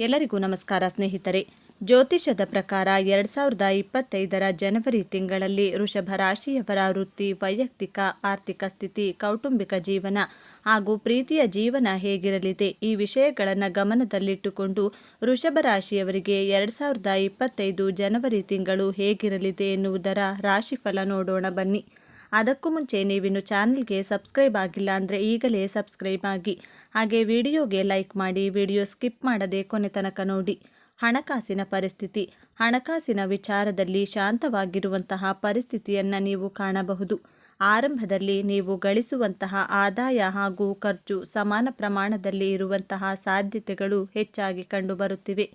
ಎಲ್ಲರಿಗೂ ನಮಸ್ಕಾರ ಸ್ನೇಹಿತರೆ. ಜ್ಯೋತಿಷದ ಪ್ರಕಾರ ಎರಡು ಸಾವಿರದ ಇಪ್ಪತ್ತೈದರ ಜನವರಿ ತಿಂಗಳಲ್ಲಿ ವೃಷಭ ರಾಶಿಯವರ ವೃತ್ತಿ, ವೈಯಕ್ತಿಕ, ಆರ್ಥಿಕ ಸ್ಥಿತಿ, ಕೌಟುಂಬಿಕ ಜೀವನ ಹಾಗೂ ಪ್ರೀತಿಯ ಜೀವನ ಹೇಗಿರಲಿದೆ ಈ ವಿಷಯಗಳನ್ನು ಗಮನದಲ್ಲಿಟ್ಟುಕೊಂಡು ವೃಷಭ ರಾಶಿಯವರಿಗೆ ಎರಡು ಸಾವಿರದ ಇಪ್ಪತ್ತೈದು ಜನವರಿ ತಿಂಗಳು ಹೇಗಿರಲಿದೆ ಎನ್ನುವುದರ ರಾಶಿಫಲ ನೋಡೋಣ ಬನ್ನಿ. ಅದಕ್ಕೂ ಮುಂಚೆ ನೀವಿನ್ನು ಚಾನಲ್ಗೆ ಸಬ್ಸ್ಕ್ರೈಬ್ ಆಗಿಲ್ಲ ಅಂದರೆ ಈಗಲೇ ಸಬ್ಸ್ಕ್ರೈಬ್ ಆಗಿ. ಹಾಗೆ ವಿಡಿಯೋಗೆ ಲೈಕ್ ಮಾಡಿ, ವಿಡಿಯೋ ಸ್ಕಿಪ್ ಮಾಡದೆ ಕೊನೆ ತನಕ ನೋಡಿ. ಹಣಕಾಸಿನ ಪರಿಸ್ಥಿತಿ. ಹಣಕಾಸಿನ ವಿಚಾರದಲ್ಲಿ ಶಾಂತವಾಗಿರುವಂತಹ ಪರಿಸ್ಥಿತಿಯನ್ನು ನೀವು ಕಾಣಬಹುದು. ಆರಂಭದಲ್ಲಿ ನೀವು ಗಳಿಸುವಂತಹ ಆದಾಯ ಹಾಗೂ ಖರ್ಚು ಸಮಾನ ಪ್ರಮಾಣದಲ್ಲಿ ಇರುವಂತಹ ಸಾಧ್ಯತೆಗಳು ಹೆಚ್ಚಾಗಿ ಕಂಡುಬರುತ್ತಿವೆ.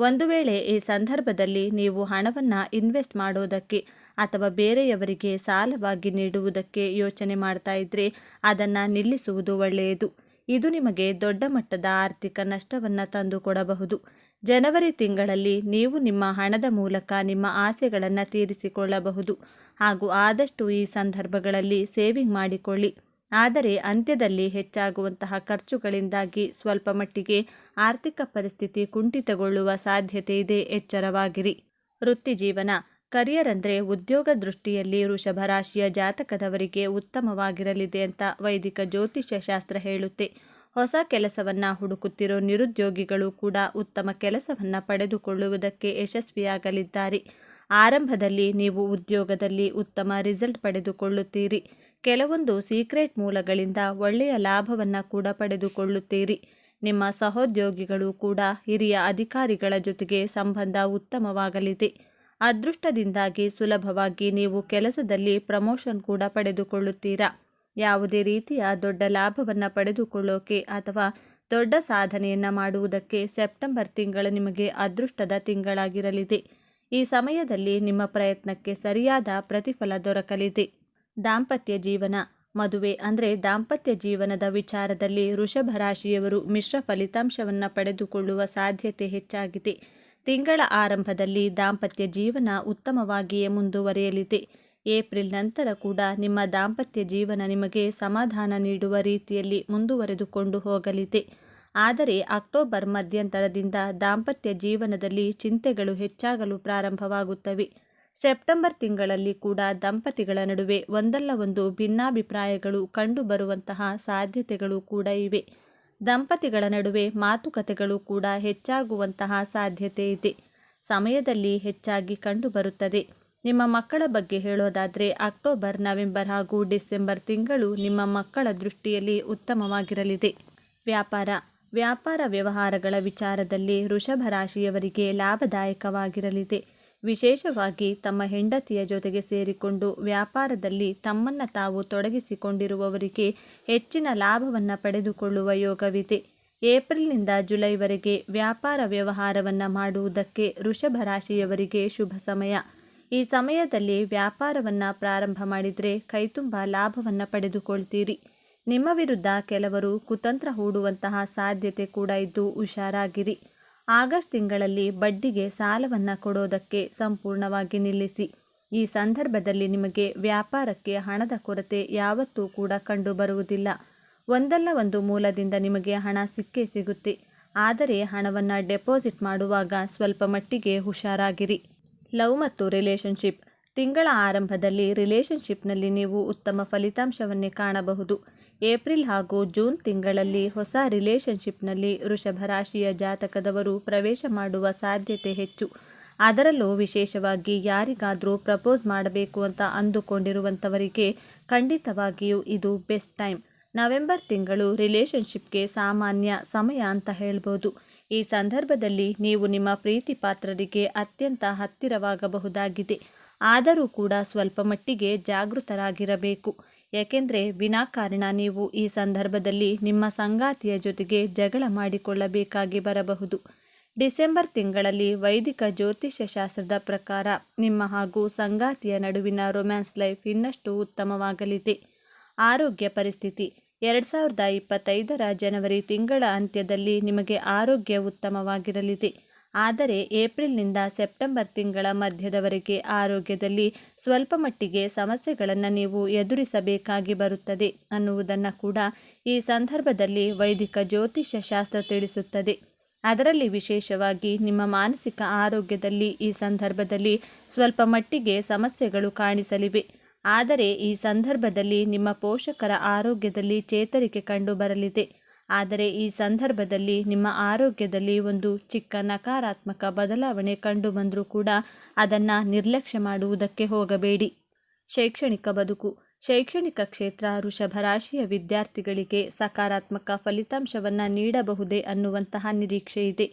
ಒಂದು ವೇಳೆ ಈ ಸಂದರ್ಭದಲ್ಲಿ ನೀವು ಹಣವನ್ನು ಇನ್ವೆಸ್ಟ್ ಮಾಡೋದಕ್ಕೆ ಅಥವಾ ಬೇರೆಯವರಿಗೆ ಸಾಲವಾಗಿ ನೀಡುವುದಕ್ಕೆ ಯೋಚನೆ ಮಾಡ್ತಾ ಇದ್ದರೆ ಅದನ್ನು ನಿಲ್ಲಿಸುವುದು ಒಳ್ಳೆಯದು. ಇದು ನಿಮಗೆ ದೊಡ್ಡ ಮಟ್ಟದ ಆರ್ಥಿಕ ನಷ್ಟವನ್ನು ತಂದುಕೊಡಬಹುದು. ಜನವರಿ ತಿಂಗಳಲ್ಲಿ ನೀವು ನಿಮ್ಮ ಹಣದ ಮೂಲಕ ನಿಮ್ಮ ಆಸೆಗಳನ್ನು ತೀರಿಸಿಕೊಳ್ಳಬಹುದು. ಹಾಗೂ ಆದಷ್ಟು ಈ ಸಂದರ್ಭಗಳಲ್ಲಿ ಸೇವಿಂಗ್ ಮಾಡಿಕೊಳ್ಳಿ. ಆದರೆ ಅಂತ್ಯದಲ್ಲಿ ಹೆಚ್ಚಾಗುವಂತಹ ಖರ್ಚುಗಳಿಂದಾಗಿ ಸ್ವಲ್ಪ ಮಟ್ಟಿಗೆ ಆರ್ಥಿಕ ಪರಿಸ್ಥಿತಿ ಕುಂಠಿತಗೊಳ್ಳುವ ಸಾಧ್ಯತೆ ಇದೆ ಎಚ್ಚರವಾಗಿರಿ. ವೃತ್ತಿ ಜೀವನ ಕರಿಯರ್ ಅಂದರೆ ಉದ್ಯೋಗ ದೃಷ್ಟಿಯಲ್ಲಿ ವೃಷಭ ರಾಶಿಯ ಜಾತಕದವರಿಗೆ ಉತ್ತಮವಾಗಿರಲಿದೆ ಅಂತ ವೈದಿಕ ಜ್ಯೋತಿಷ್ಯ ಶಾಸ್ತ್ರ ಹೇಳುತ್ತೆ. ಹೊಸ ಕೆಲಸವನ್ನು ಹುಡುಕುತ್ತಿರೋ ನಿರುದ್ಯೋಗಿಗಳು ಕೂಡ ಉತ್ತಮ ಕೆಲಸವನ್ನು ಪಡೆದುಕೊಳ್ಳುವುದಕ್ಕೆ ಯಶಸ್ವಿಯಾಗಲಿದ್ದಾರೆ. ಆರಂಭದಲ್ಲಿ ನೀವು ಉದ್ಯೋಗದಲ್ಲಿ ಉತ್ತಮ ರಿಸಲ್ಟ್ ಪಡೆದುಕೊಳ್ಳುತ್ತೀರಿ. ಕೆಲವೊಂದು ಸೀಕ್ರೆಟ್ ಮೂಲಗಳಿಂದ ಒಳ್ಳೆಯ ಲಾಭವನ್ನು ಕೂಡ ಪಡೆದುಕೊಳ್ಳುತ್ತೀರಿ. ನಿಮ್ಮ ಸಹೋದ್ಯೋಗಿಗಳು ಕೂಡ ಹಿರಿಯ ಅಧಿಕಾರಿಗಳ ಜೊತೆಗೆ ಸಂಬಂಧ ಉತ್ತಮವಾಗಲಿದೆ. ಅದೃಷ್ಟದಿಂದಾಗಿ ಸುಲಭವಾಗಿ ನೀವು ಕೆಲಸದಲ್ಲಿ ಪ್ರಮೋಷನ್ ಕೂಡ ಪಡೆದುಕೊಳ್ಳುತ್ತೀರಾ? ಯಾವುದೇ ರೀತಿಯ ದೊಡ್ಡ ಲಾಭವನ್ನು ಪಡೆದುಕೊಳ್ಳೋಕೆ ಅಥವಾ ದೊಡ್ಡ ಸಾಧನೆಯನ್ನು ಮಾಡುವುದಕ್ಕೆ ಸೆಪ್ಟೆಂಬರ್ ತಿಂಗಳು ನಿಮಗೆ ಅದೃಷ್ಟದ ತಿಂಗಳಾಗಿರಲಿದೆ. ಈ ಸಮಯದಲ್ಲಿ ನಿಮ್ಮ ಪ್ರಯತ್ನಕ್ಕೆ ಸರಿಯಾದ ಪ್ರತಿಫಲ ದೊರಕಲಿದೆ. ದಾಂಪತ್ಯ ಜೀವನ. ಮದುವೆ ಅಂದರೆ ದಾಂಪತ್ಯ ಜೀವನದ ವಿಚಾರದಲ್ಲಿ ವೃಷಭ ರಾಶಿಯವರು ಮಿಶ್ರ ಫಲಿತಾಂಶವನ್ನು ಪಡೆದುಕೊಳ್ಳುವ ಸಾಧ್ಯತೆ ಹೆಚ್ಚಾಗಿದೆ. ತಿಂಗಳ ಆರಂಭದಲ್ಲಿ ದಾಂಪತ್ಯ ಜೀವನ ಉತ್ತಮವಾಗಿಯೇ ಮುಂದುವರಿಯಲಿದೆ. ಏಪ್ರಿಲ್ ನಂತರ ಕೂಡ ನಿಮ್ಮ ದಾಂಪತ್ಯ ಜೀವನ ನಿಮಗೆ ಸಮಾಧಾನ ನೀಡುವ ರೀತಿಯಲ್ಲಿ ಮುಂದುವರೆದುಕೊಂಡು ಹೋಗಲಿದೆ. ಆದರೆ ಅಕ್ಟೋಬರ್ ಮಧ್ಯಂತರದಿಂದ ದಾಂಪತ್ಯ ಜೀವನದಲ್ಲಿ ಚಿಂತೆಗಳು ಹೆಚ್ಚಾಗಲು ಪ್ರಾರಂಭವಾಗುತ್ತವೆ. ಸೆಪ್ಟೆಂಬರ್ ತಿಂಗಳಲ್ಲಿ ಕೂಡ ದಂಪತಿಗಳ ನಡುವೆ ಒಂದಲ್ಲ ಒಂದು ಭಿನ್ನಾಭಿಪ್ರಾಯಗಳು ಕಂಡುಬರುವಂತಹ ಸಾಧ್ಯತೆಗಳು ಕೂಡ ಇವೆ. ದಂಪತಿಗಳ ನಡುವೆ ಮಾತುಕತೆಗಳು ಕೂಡ ಹೆಚ್ಚಾಗುವಂತಹ ಸಾಧ್ಯತೆ ಇದೆ. ಸಮಯದಲ್ಲಿ ಹೆಚ್ಚಾಗಿ ಕಂಡುಬರುತ್ತದೆ. ನಿಮ್ಮ ಮಕ್ಕಳ ಬಗ್ಗೆ ಹೇಳೋದಾದರೆ ಅಕ್ಟೋಬರ್, ನವೆಂಬರ್ ಹಾಗೂ ಡಿಸೆಂಬರ್ ತಿಂಗಳು ನಿಮ್ಮ ಮಕ್ಕಳ ದೃಷ್ಟಿಯಲ್ಲಿ ಉತ್ತಮವಾಗಿರಲಿದೆ. ವ್ಯಾಪಾರ. ವ್ಯಾಪಾರ ವ್ಯವಹಾರಗಳ ವಿಚಾರದಲ್ಲಿ ವೃಷಭ ರಾಶಿಯವರಿಗೆ ಲಾಭದಾಯಕವಾಗಿರಲಿದೆ. ವಿಶೇಷವಾಗಿ ತಮ್ಮ ಹೆಂಡತಿಯ ಜೊತೆಗೆ ಸೇರಿಕೊಂಡು ವ್ಯಾಪಾರದಲ್ಲಿ ತಮ್ಮನ್ನು ತಾವು ತೊಡಗಿಸಿಕೊಂಡಿರುವವರಿಗೆ ಹೆಚ್ಚಿನ ಲಾಭವನ್ನು ಪಡೆದುಕೊಳ್ಳುವ ಯೋಗವಿದೆ. ಏಪ್ರಿಲ್ನಿಂದ ಜುಲೈವರೆಗೆ ವ್ಯಾಪಾರ ವ್ಯವಹಾರವನ್ನು ಮಾಡುವುದಕ್ಕೆ ವೃಷಭ ರಾಶಿಯವರಿಗೆ ಶುಭ ಸಮಯ. ಈ ಸಮಯದಲ್ಲಿ ವ್ಯಾಪಾರವನ್ನು ಪ್ರಾರಂಭ ಮಾಡಿದರೆ ಕೈತುಂಬ ಲಾಭವನ್ನು ಪಡೆದುಕೊಳ್ತೀರಿ. ನಿಮ್ಮ ವಿರುದ್ಧ ಕೆಲವರು ಕುತಂತ್ರ ಹೂಡುವಂತಹ ಸಾಧ್ಯತೆ ಕೂಡ ಇದ್ದು ಹುಷಾರಾಗಿರಿ. ಆಗಸ್ಟ್ ತಿಂಗಳಲ್ಲಿ ಬಡ್ಡಿಗೆ ಸಾಲವನ್ನು ಕೊಡೋದಕ್ಕೆ ಸಂಪೂರ್ಣವಾಗಿ ನಿಲ್ಲಿಸಿ. ಈ ಸಂದರ್ಭದಲ್ಲಿ ನಿಮಗೆ ವ್ಯಾಪಾರಕ್ಕೆ ಹಣದ ಕೊರತೆ ಯಾವತ್ತೂ ಕೂಡ ಕಂಡುಬರುವುದಿಲ್ಲ ಒಂದಲ್ಲ ಒಂದು ಮೂಲದಿಂದ ನಿಮಗೆ ಹಣ ಸಿಕ್ಕೇ ಸಿಗುತ್ತೆ. ಆದರೆ ಹಣವನ್ನು ಡೆಪಾಸಿಟ್ ಮಾಡುವಾಗ ಸ್ವಲ್ಪ ಮಟ್ಟಿಗೆ ಹುಷಾರಾಗಿರಿ. ಲವ್ ಮತ್ತು ರಿಲೇಷನ್ಶಿಪ್ ತಿಂಗಳ ಆರಂಭದಲ್ಲಿ ರಿಲೇಷನ್ಶಿಪ್ನಲ್ಲಿ ನೀವು ಉತ್ತಮ ಫಲಿತಾಂಶವನ್ನೇ ಕಾಣಬಹುದು. ಏಪ್ರಿಲ್ ಹಾಗೂ ಜೂನ್ ತಿಂಗಳಲ್ಲಿ ಹೊಸ ರಿಲೇಷನ್ಶಿಪ್ನಲ್ಲಿ ವೃಷಭ ರಾಶಿಯ ಜಾತಕದವರು ಪ್ರವೇಶ ಮಾಡುವ ಸಾಧ್ಯತೆ ಹೆಚ್ಚು. ಅದರಲ್ಲೂ ವಿಶೇಷವಾಗಿ ಯಾರಿಗಾದರೂ ಪ್ರಪೋಸ್ ಮಾಡಬೇಕು ಅಂತ ಅಂದುಕೊಂಡಿರುವಂಥವರಿಗೆ ಖಂಡಿತವಾಗಿಯೂ ಇದು ಬೆಸ್ಟ್ ಟೈಮ್. ನವೆಂಬರ್ ತಿಂಗಳು ರಿಲೇಷನ್ಶಿಪ್ಗೆ ಸಾಮಾನ್ಯ ಸಮಯ ಅಂತ ಹೇಳ್ಬೋದು. ಈ ಸಂದರ್ಭದಲ್ಲಿ ನೀವು ನಿಮ್ಮ ಪ್ರೀತಿ ಪಾತ್ರರಿಗೆ ಅತ್ಯಂತ ಹತ್ತಿರವಾಗಬಹುದಾಗಿದೆ. ಆದರೂ ಕೂಡ ಸ್ವಲ್ಪ ಮಟ್ಟಿಗೆ ಜಾಗೃತರಾಗಿರಬೇಕು. ಏಕೆಂದರೆ ವಿನಾಕಾರಣ ನೀವು ಈ ಸಂದರ್ಭದಲ್ಲಿ ನಿಮ್ಮ ಸಂಗಾತಿಯ ಜೊತೆಗೆ ಜಗಳ ಮಾಡಿಕೊಳ್ಳಬೇಕಾಗಿ ಬರಬಹುದು. ಡಿಸೆಂಬರ್ ತಿಂಗಳಲ್ಲಿ ವೈದಿಕ ಜ್ಯೋತಿಷ್ಯ ಶಾಸ್ತ್ರದ ಪ್ರಕಾರ ನಿಮ್ಮ ಹಾಗೂ ಸಂಗಾತಿಯ ನಡುವಿನ ರೊಮ್ಯಾನ್ಸ್ ಲೈಫ್ ಇನ್ನಷ್ಟು ಉತ್ತಮವಾಗಲಿದೆ. ಆರೋಗ್ಯ ಪರಿಸ್ಥಿತಿ. ಎರಡು ಸಾವಿರದ ಇಪ್ಪತ್ತೈದರ ಜನವರಿ ತಿಂಗಳ ಅಂತ್ಯದಲ್ಲಿ ನಿಮಗೆ ಆರೋಗ್ಯ ಉತ್ತಮವಾಗಿರಲಿದೆ. ಆದರೆ ಏಪ್ರಿಲ್ನಿಂದ ಸೆಪ್ಟೆಂಬರ್ ತಿಂಗಳ ಮಧ್ಯದವರೆಗೆ ಆರೋಗ್ಯದಲ್ಲಿ ಸ್ವಲ್ಪ ಮಟ್ಟಿಗೆ ಸಮಸ್ಯೆಗಳನ್ನು ನೀವು ಎದುರಿಸಬೇಕಾಗಿ ಬರುತ್ತದೆ ಅನ್ನುವುದನ್ನು ಕೂಡ ಈ ಸಂದರ್ಭದಲ್ಲಿ ವೈದಿಕ ಜ್ಯೋತಿಷ್ಯ ಶಾಸ್ತ್ರ ತಿಳಿಸುತ್ತದೆ. ಅದರಲ್ಲಿ ವಿಶೇಷವಾಗಿ ನಿಮ್ಮ ಮಾನಸಿಕ ಆರೋಗ್ಯದಲ್ಲಿ ಈ ಸಂದರ್ಭದಲ್ಲಿ ಸ್ವಲ್ಪ ಮಟ್ಟಿಗೆ ಸಮಸ್ಯೆಗಳು ಕಾಣಿಸಲಿವೆ. ಆದರೆ ಈ ಸಂದರ್ಭದಲ್ಲಿ ನಿಮ್ಮ ಪೋಷಕರ ಆರೋಗ್ಯದಲ್ಲಿ ಚೇತರಿಕೆ ಕಂಡುಬರಲಿದೆ. ಆದರೆ ಈ ಸಂದರ್ಭದಲ್ಲಿ ನಿಮ್ಮ ಆರೋಗ್ಯದಲ್ಲಿ ಒಂದು ಚಿಕ್ಕ ನಕಾರಾತ್ಮಕ ಬದಲಾವಣೆ ಕಂಡುಬಂದರೂ ಕೂಡ ಅದನ್ನು ನಿರ್ಲಕ್ಷ್ಯ ಮಾಡುವುದಕ್ಕೆ ಹೋಗಬೇಡಿ. ಶೈಕ್ಷಣಿಕ ಬದುಕು. ಶೈಕ್ಷಣಿಕ ಕ್ಷೇತ್ರ ವೃಷಭ ರಾಶಿಯ ವಿದ್ಯಾರ್ಥಿಗಳಿಗೆ ಸಕಾರಾತ್ಮಕ ಫಲಿತಾಂಶವನ್ನು ನೀಡಬಹುದೇ ಅನ್ನುವಂತಹ ನಿರೀಕ್ಷೆ ಇದೆ.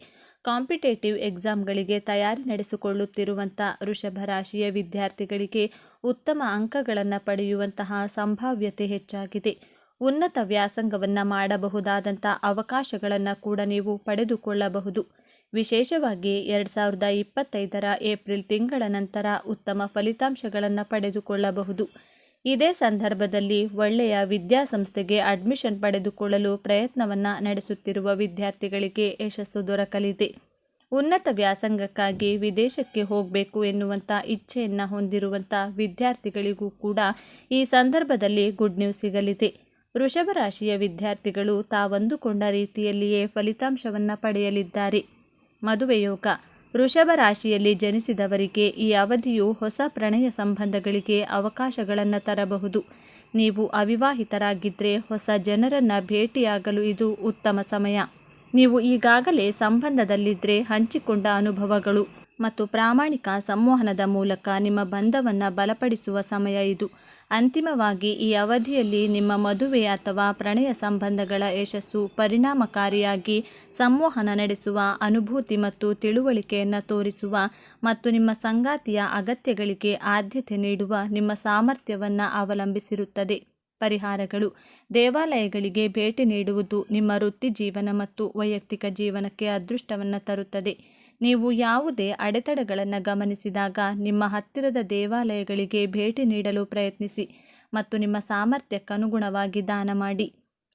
ಕಾಂಪಿಟೇಟಿವ್ ಎಕ್ಸಾಮ್ಗಳಿಗೆ ತಯಾರಿ ನಡೆಸಿಕೊಳ್ಳುತ್ತಿರುವಂಥ ವೃಷಭ ರಾಶಿಯ ವಿದ್ಯಾರ್ಥಿಗಳಿಗೆ ಉತ್ತಮ ಅಂಕಗಳನ್ನು ಪಡೆಯುವಂತಹ ಸಂಭಾವ್ಯತೆ ಹೆಚ್ಚಾಗಿದೆ. ಉನ್ನತ ವ್ಯಾಸಂಗವನ್ನು ಮಾಡಬಹುದಾದಂಥ ಅವಕಾಶಗಳನ್ನು ಕೂಡ ನೀವು ಪಡೆದುಕೊಳ್ಳಬಹುದು. ವಿಶೇಷವಾಗಿ ಎರಡು ಸಾವಿರದ ಇಪ್ಪತ್ತೈದರ ಏಪ್ರಿಲ್ ತಿಂಗಳ ನಂತರ ಉತ್ತಮ ಫಲಿತಾಂಶಗಳನ್ನು ಪಡೆದುಕೊಳ್ಳಬಹುದು. ಇದೇ ಸಂದರ್ಭದಲ್ಲಿ ಒಳ್ಳೆಯ ವಿದ್ಯಾಸಂಸ್ಥೆಗೆ ಅಡ್ಮಿಷನ್ ಪಡೆದುಕೊಳ್ಳಲು ಪ್ರಯತ್ನವನ್ನು ನಡೆಸುತ್ತಿರುವ ವಿದ್ಯಾರ್ಥಿಗಳಿಗೆ ಯಶಸ್ಸು ದೊರಕಲಿದೆ. ಉನ್ನತ ವ್ಯಾಸಂಗಕ್ಕಾಗಿ ವಿದೇಶಕ್ಕೆ ಹೋಗಬೇಕು ಎನ್ನುವಂಥ ಇಚ್ಛೆಯನ್ನು ಹೊಂದಿರುವಂಥ ವಿದ್ಯಾರ್ಥಿಗಳಿಗೂ ಕೂಡ ಈ ಸಂದರ್ಭದಲ್ಲಿ ಗುಡ್ ನ್ಯೂಸ್ ಸಿಗಲಿದೆ. ವೃಷಭ ರಾಶಿಯ ವಿದ್ಯಾರ್ಥಿಗಳು ತಾವಂದುಕೊಂಡ ರೀತಿಯಲ್ಲಿಯೇ ಫಲಿತಾಂಶವನ್ನು ಪಡೆಯಲಿದ್ದಾರೆ. ಮದುವೆಯೋಗ ವೃಷಭ ರಾಶಿಯಲ್ಲಿ ಜನಿಸಿದವರಿಗೆ ಈ ಅವಧಿಯು ಹೊಸ ಪ್ರಣಯ ಸಂಬಂಧಗಳಿಗೆ ಅವಕಾಶಗಳನ್ನು ತರಬಹುದು. ನೀವು ಅವಿವಾಹಿತರಾಗಿದ್ದರೆ ಹೊಸ ಜನರನ್ನು ಭೇಟಿಯಾಗಲು ಇದು ಉತ್ತಮ ಸಮಯ. ನೀವು ಈಗಾಗಲೇ ಸಂಬಂಧದಲ್ಲಿದ್ದರೆ ಹಂಚಿಕೊಂಡ ಅನುಭವಗಳು. ಮತ್ತು ಪ್ರಾಮಾಣಿಕ ಸಂವಹನದ ಮೂಲಕ ನಿಮ್ಮ ಬಂಧವನ್ನು ಬಲಪಡಿಸುವ ಸಮಯ ಇದು. ಅಂತಿಮವಾಗಿ, ಈ ಅವಧಿಯಲ್ಲಿ ನಿಮ್ಮ ಮದುವೆ ಅಥವಾ ಪ್ರಣಯ ಸಂಬಂಧಗಳ ಯಶಸ್ಸು ಪರಿಣಾಮಕಾರಿಯಾಗಿ ಸಂವಹನ ನಡೆಸುವ, ಅನುಭೂತಿ ಮತ್ತು ತಿಳುವಳಿಕೆಯನ್ನು ತೋರಿಸುವ ಮತ್ತು ನಿಮ್ಮ ಸಂಗಾತಿಯ ಅಗತ್ಯಗಳಿಗೆ ಆದ್ಯತೆ ನೀಡುವ ನಿಮ್ಮ ಸಾಮರ್ಥ್ಯವನ್ನು ಅವಲಂಬಿಸಿರುತ್ತದೆ. ಪರಿಹಾರಗಳು. ದೇವಾಲಯಗಳಿಗೆ ಭೇಟಿ ನೀಡುವುದು ನಿಮ್ಮ ವೃತ್ತಿ ಜೀವನ ಮತ್ತು ವೈಯಕ್ತಿಕ ಜೀವನಕ್ಕೆ ಅದೃಷ್ಟವನ್ನು ತರುತ್ತದೆ. ನೀವು ಯಾವುದೇ ಅಡೆತಡೆಗಳನ್ನು ಗಮನಿಸಿದಾಗ ನಿಮ್ಮ ಹತ್ತಿರದ ದೇವಾಲಯಗಳಿಗೆ ಭೇಟಿ ನೀಡಲು ಪ್ರಯತ್ನಿಸಿ ಮತ್ತು ನಿಮ್ಮ ಸಾಮರ್ಥ್ಯಕ್ಕನುಗುಣವಾಗಿ ದಾನ ಮಾಡಿ.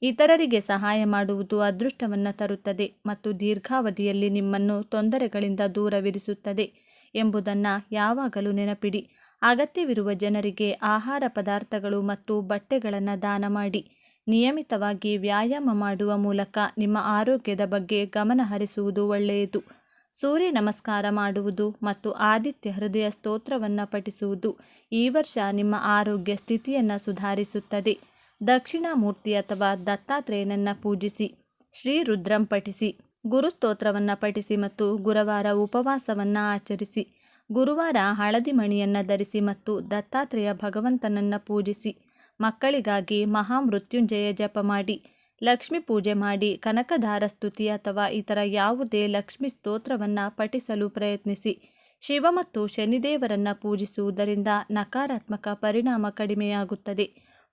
ಇತರರಿಗೆ ಸಹಾಯ ಮಾಡುವುದು ಅದೃಷ್ಟವನ್ನು ತರುತ್ತದೆ ಮತ್ತು ದೀರ್ಘಾವಧಿಯಲ್ಲಿ ನಿಮ್ಮನ್ನು ತೊಂದರೆಗಳಿಂದ ದೂರವಿರಿಸುತ್ತದೆ ಎಂಬುದನ್ನು ಯಾವಾಗಲೂ ನೆನಪಿಡಿ. ಅಗತ್ಯವಿರುವ ಜನರಿಗೆ ಆಹಾರ ಪದಾರ್ಥಗಳು ಮತ್ತು ಬಟ್ಟೆಗಳನ್ನು ದಾನ ಮಾಡಿ. ನಿಯಮಿತವಾಗಿ ವ್ಯಾಯಾಮ ಮಾಡುವ ಮೂಲಕ ನಿಮ್ಮ ಆರೋಗ್ಯದ ಬಗ್ಗೆ ಗಮನ ಹರಿಸುವುದು ಒಳ್ಳೆಯದು. ಸೂರ್ಯ ನಮಸ್ಕಾರ ಮಾಡುವುದು ಮತ್ತು ಆದಿತ್ಯ ಹೃದಯ ಸ್ತೋತ್ರವನ್ನು ಪಠಿಸುವುದು ಈ ವರ್ಷ ನಿಮ್ಮ ಆರೋಗ್ಯ ಸ್ಥಿತಿಯನ್ನು ಸುಧಾರಿಸುತ್ತದೆ. ದಕ್ಷಿಣಾಮೂರ್ತಿ ಅಥವಾ ದತ್ತಾತ್ರೇಯನನ್ನು ಪೂಜಿಸಿ, ಶ್ರೀ ರುದ್ರಂ ಪಠಿಸಿ ಗುರುಸ್ತೋತ್ರವನ್ನು ಪಠಿಸಿ ಮತ್ತು ಗುರುವಾರ ಉಪವಾಸವನ್ನು ಆಚರಿಸಿ, ಗುರುವಾರ ಹಳದಿ ಮಣಿಯನ್ನು ಧರಿಸಿ ಮತ್ತು ದತ್ತಾತ್ರೇಯ ಭಗವಂತನನ್ನು ಪೂಜಿಸಿ, ಮಕ್ಕಳಿಗಾಗಿ ಮಹಾಮೃತ್ಯುಂಜಯ ಜಪ ಮಾಡಿ ಲಕ್ಷ್ಮಿ ಪೂಜೆ ಮಾಡಿ ಕನಕಧಾರ ಸ್ತುತಿ ಅಥವಾ ಇತರ ಯಾವುದೇ ಲಕ್ಷ್ಮಿ ಸ್ತೋತ್ರವನ್ನು ಪಠಿಸಲು ಪ್ರಯತ್ನಿಸಿ. ಶಿವ ಮತ್ತು ಶನಿದೇವರನ್ನು ಪೂಜಿಸುವುದರಿಂದ ನಕಾರಾತ್ಮಕ ಪರಿಣಾಮ ಕಡಿಮೆಯಾಗುತ್ತದೆ.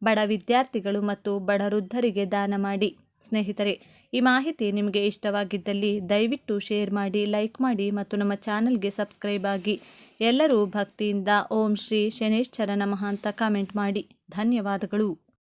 ಬಡ ವಿದ್ಯಾರ್ಥಿಗಳು ಮತ್ತು ಬಡ ವೃದ್ಧರಿಗೆ ದಾನ ಮಾಡಿ. ಸ್ನೇಹಿತರೆ, ಈ ಮಾಹಿತಿ ನಿಮಗೆ ಇಷ್ಟವಾಗಿದ್ದಲ್ಲಿ ದಯವಿಟ್ಟು ಶೇರ್ ಮಾಡಿ, ಲೈಕ್ ಮಾಡಿ ಮತ್ತು ನಮ್ಮ ಚಾನಲ್ಗೆ ಸಬ್ಸ್ಕ್ರೈಬ್ ಆಗಿ. ಎಲ್ಲರೂ ಭಕ್ತಿಯಿಂದ ಓಂ ಶ್ರೀ ಶನೇಶ್ವರ ನಮಃ ಅಂತ ಕಾಮೆಂಟ್ ಮಾಡಿ. ಧನ್ಯವಾದಗಳು.